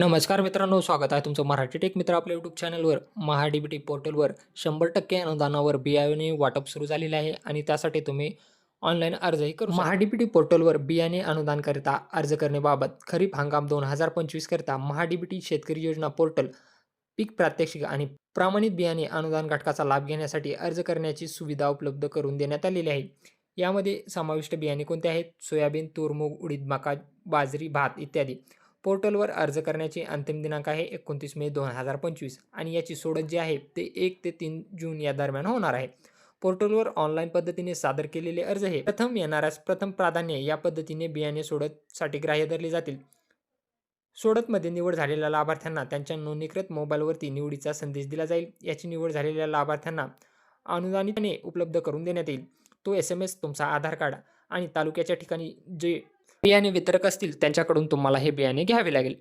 नमस्कार मित्रांनो स्वागत आहे तुमचं मराठी टेक मित्र आपल्या यूट्यूब चॅनलवर महा पोर्टलवर शंभर टक्के अनुदानावर बियाणे वाटप सुरू झालेले आहे आणि त्यासाठी तुम्ही ऑनलाईन अर्जही करू महाडीबीटी पोर्टलवर बियाणे अनुदानकरिता अर्ज करण्याबाबत खरीप हंगाम दोन हजार पंचवीसकरिता महाडीबीटी महा शेतकरी योजना पोर्टल पीक प्रात्यक्षिक आणि प्रमाणित बियाणे अनुदान घटकाचा लाभ घेण्यासाठी अर्ज करण्याची सुविधा उपलब्ध करून देण्यात आलेली आहे. यामध्ये समाविष्ट बियाणे कोणते आहेत? सोयाबीन तूर मूग उडीद मका बाजरी भात इत्यादी. पोर्टलवर अर्ज करण्याची अंतिम दिनांक आहे एकोणतीस मे दोन हजार पंचवीस आणि याची सोडत जी आहे ते एक ते तीन जून या दरम्यान होणार आहे. पोर्टलवर ऑनलाईन पद्धतीने सादर केलेले अर्ज हे प्रथम येणाऱ्यास प्रथम प्राधान्य या पद्धतीने बियाणे सोडतसाठी ग्राह्य धरले जातील. सोडतमध्ये निवड झालेल्या लाभार्थ्यांना त्यांच्या नोंदणीकृत मोबाईलवरती निवडीचा संदेश दिला जाईल. याची निवड झालेल्या लाभार्थ्यांना अनुदानितने उपलब्ध करून देण्यात येईल. तो एस एम एस तुमचा आधार कार्ड आणि तालुक्याच्या ठिकाणी जे बियाणे वितरक असतील त्यांच्याकडून तुम्हाला हे बियाणे घ्यावे लागेल.